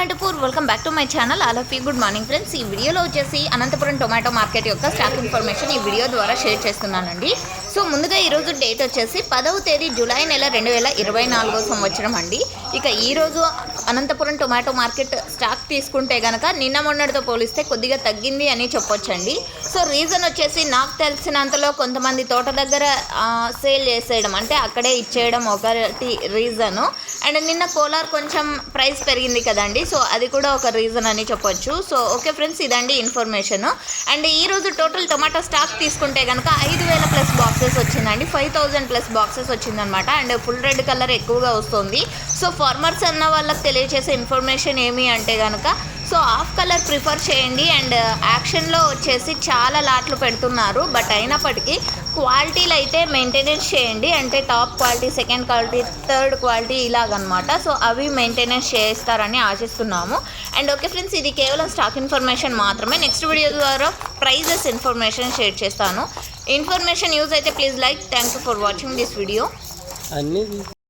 Anantapur welcome back to my channel all of you good morning friends ఈ వీడియోలో వచ్చేసి Anantapuram tomato market యొక్క stock information ఈ video ద్వారా షేర్ చేస్తున్నానండి. సో ముందుగా ఈరోజు డేట్ వచ్చేసి పదవ తేదీ జూలై నెల రెండు వేల ఇరవై నాలుగో సంవత్సరం అండి. ఇక ఈరోజు అనంతపురం టొమాటో మార్కెట్ స్టాక్ తీసుకుంటే కనుక నిన్న మొన్నటితో పోలిస్తే కొద్దిగా తగ్గింది అని చెప్పొచ్చండి. సో రీజన్ వచ్చేసి నాకు తెలిసినంతలో కొంతమంది తోట దగ్గర సేల్ చేసేయడం అంటే అక్కడే ఇచ్చేయడం ఒకటి రీజను. అండ్ నిన్న కోలార్ కొంచెం ప్రైస్ పెరిగింది కదండి సో అది కూడా ఒక రీజన్ అని చెప్పొచ్చు. సో ఓకే ఫ్రెండ్స్ ఇదండి ఇన్ఫర్మేషన్. అండ్ ఈరోజు టోటల్ టొమాటో స్టాక్ తీసుకుంటే కనుక ఐదు వేల ప్లస్ బాక్సెస్ వచ్చిందండి ఫైవ్ థౌజండ్ ప్లస్ బాక్సెస్ వచ్చిందనమాట. అండ్ ఫుల్ రెడ్ కలర్ ఎక్కువగా వస్తుంది. సో ఫార్మర్స్ అన్న వాళ్ళకి తెలియజేసే ఇన్ఫర్మేషన్ ఏమి అంటే కనుక సో ఆఫ్ కలర్ ప్రిఫర్ చేయండి అండ్ uh, యాక్షన్లో వచ్చేసి చాలా లాట్లు పెడుతున్నారు. బట్ అయినప్పటికీ క్వాలిటీలు అయితే మెయింటెనెన్స్ చేయండి. అంటే top quality second quality third quality ఇలాగనమాట. సో అవి మెయింటెనెన్స్ చేస్తారని ఆశిస్తున్నాము. అండ్ ఓకే ఫ్రెండ్స్ ఇది కేవలం స్టాక్ ఇన్ఫర్మేషన్ మాత్రమే. నెక్స్ట్ వీడియో ద్వారా ప్రైజెస్ ఇన్ఫర్మేషన్ షేర్ చేస్తాను. ఇన్ఫర్మేషన్ యూజ్ అయితే please like. Thank you for watching this video. అన్నీ